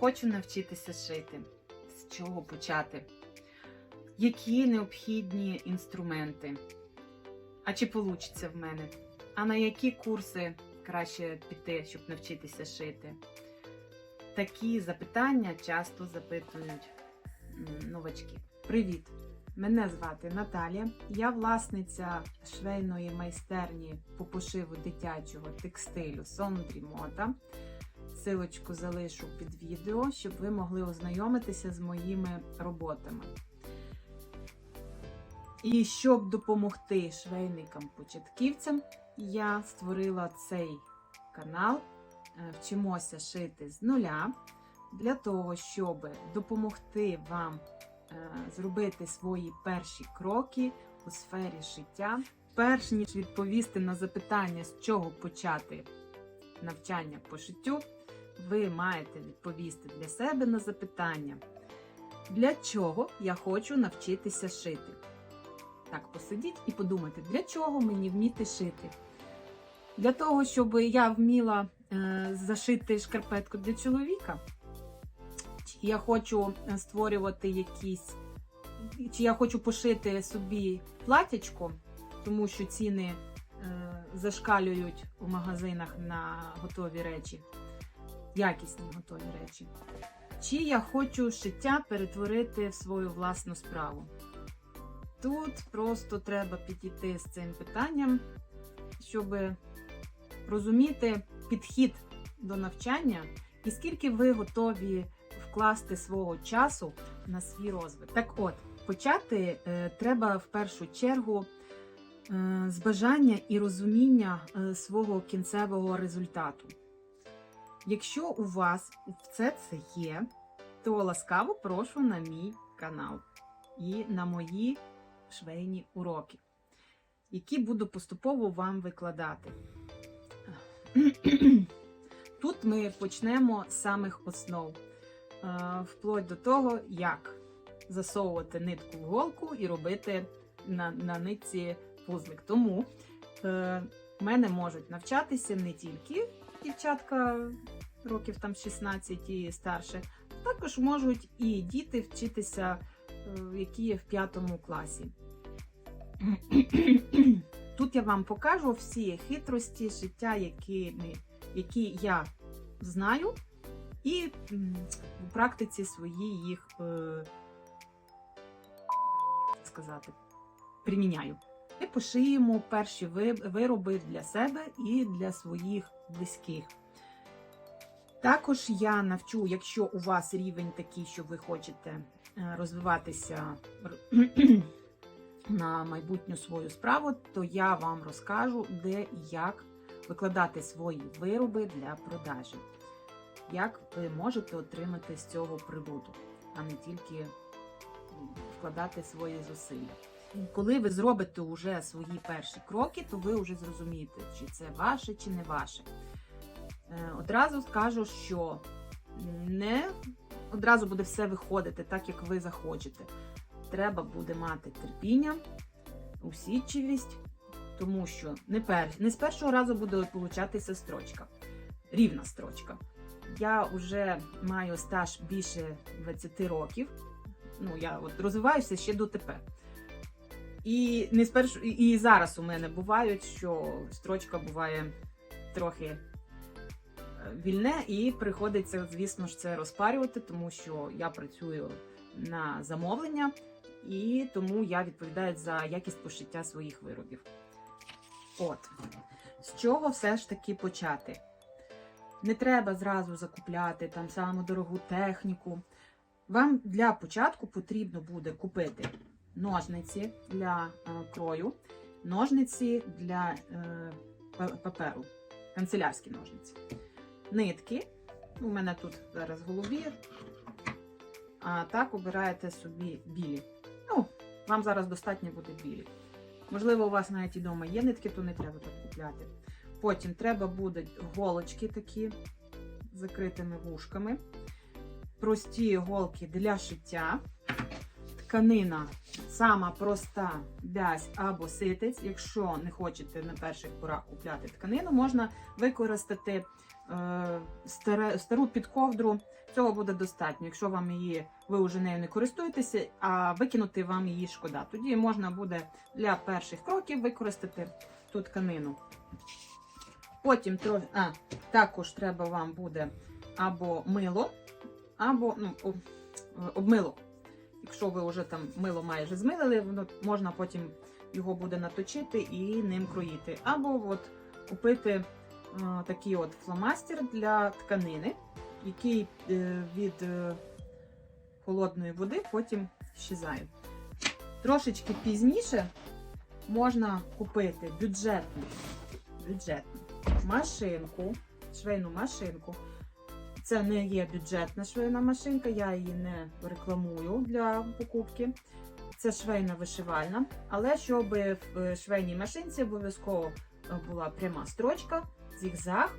Хочу навчитися шити. З чого почати? Які необхідні інструменти? А чи вийде в мене? А на які курси краще піти, щоб навчитися шити? Такі запитання часто запитують новачки. Привіт! Мене звати Наталія. Я власниця швейної майстерні по пошиву дитячого текстилю Сондрі Мода. Силочку залишу під відео, щоб ви могли ознайомитися з моїми роботами. І щоб допомогти швейникам-початківцям, я створила цей канал е, Вчимося шити з нуля для того, щоб допомогти вам е, зробити свої перші кроки у сфері шиття. Перш ніж відповісти на запитання, з чого почати навчання по шиттю, ви маєте відповісти для себе на запитання, для чого я хочу навчитися шити. Так, посидіть і подумайте, для чого мені вміти шити? Для того, щоб я вміла е, зашити шкарпетку для чоловіка? Чи я хочу е, створювати якісь, чи я хочу пошити собі платячко, тому що ціни е, зашкалюють у магазинах на готові речі, якісні готові речі. Чи я хочу шиття перетворити в свою власну справу? Тут просто треба підійти з цим питанням, щоб розуміти підхід до навчання і скільки ви готові вкласти свого часу на свій розвиток. Так от, почати е, треба в першу чергу е, з бажання і розуміння е, свого кінцевого результату. Якщо у вас все це є, то ласкаво прошу на мій канал і на мої швейні уроки, які буду поступово вам викладати. Тут ми почнемо з самих основ, е, вплоть до того, як засовувати нитку в голку і робити на, на нитці вузлик. Тому е, мене можуть навчатися не тільки дівчатка років там 16 і старше, також можуть і діти вчитися, е, які є в п'ятому класі. Тут я вам покажу всі хитрості життя, які, які я знаю, і в практиці своїй їх е, сказати, приміняю. Ми пошиємо перші вироби для себе і для своїх близьких. Також я навчу, якщо у вас рівень такий, що ви хочете е, розвиватися на майбутню свою справу, то я вам розкажу, де і як викладати свої вироби для продажі. Як ви можете отримати з цього прибуток, а не тільки вкладати свої зусилля. Коли ви зробите вже свої перші кроки, то ви вже зрозумієте, чи це ваше, чи не ваше. Е, Одразу скажу, що не одразу буде все виходити так, як ви захочете. Треба буде мати терпіння, усідчивість, тому що не, пер... не з першого разу буде получатися строчка, рівна строчка. Я вже маю стаж більше 20 років. Ну, я от розвиваюся ще дотепер. І не спершу, і зараз у мене бувають, що строчка буває трохи е, вільне, і приходиться, звісно ж, це розпарювати, тому що я працюю на замовлення, і тому я відповідаю за якість пошиття своїх виробів. От, з чого все ж таки почати? Не треба зразу закупляти там саму дорогу техніку. Вам для початку потрібно буде купити ножниці для е, крою, ножниці для е, паперу, канцелярські ножниці, нитки. У мене тут зараз голубі, а так обираєте собі білі. Ну, вам зараз достатньо буде білі. Можливо, у вас навіть і вдома є нитки, то не треба так купляти. Потім треба будуть голочки такі з закритими вушками, прості голки для шиття, тканина сама проста бязь або ситець. Якщо не хочете на перших порах купляти тканину, можна використати е, стару підковдру. Цього буде достатньо. Якщо вам її ви вже нею не користуєтеся, а викинути вам її шкода. Тоді можна буде для перших кроків використати ту тканину. Потім а, також треба вам буде або мило, або ну, о- обмило. Якщо ви вже там мило майже змилили, можна потім його буде наточити і ним кроїти. Або от купити е, такий от фломастер для тканини, який е, від е, холодної води потім щезає. Трошечки пізніше можна купити бюджетну, бюджетну машинку, швейну машинку. Це не є бюджетна швейна машинка, я її не рекламую для покупки. Це швейна вишивальна. Але щоб в швейній машинці обов'язково е, була пряма строчка, зігзаг.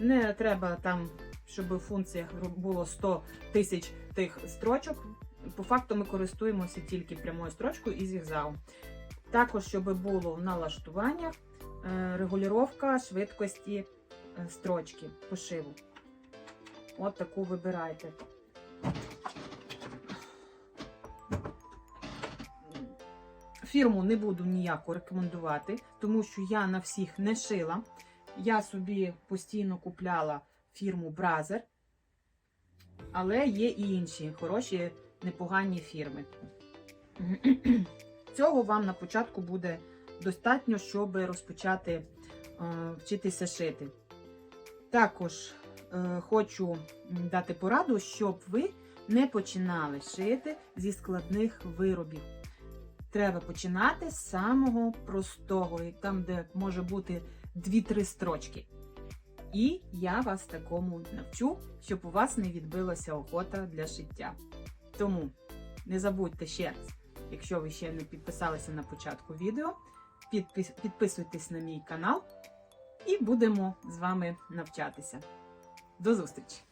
Не треба там, щоб у функціях було 100 тисяч тих строчок. По факту ми користуємося тільки прямою строчкою і зігзагом. Також, щоб було в налаштуваннях е, регулювання швидкості е, строчки пошиву. От таку вибирайте. Фірму не буду ніяко рекомендувати, тому що я на всіх не шила. Я собі постійно купляла фірму Бразер, але є і інші хороші, непогані фірми. Цього вам на початку буде достатньо, щоб розпочати е, вчитися шити. Також хочу дати пораду, щоб ви не починали шити зі складних виробів. Треба починати з самого простого, і там, де може бути 2-3 строчки. І я вас такому навчу, щоб у вас не відбилася охота для шиття. Тому не забудьте ще раз, якщо ви ще не підписалися на початку відео, підпис- підписуйтесь на мій канал і будемо з вами навчатися. До зустрічі!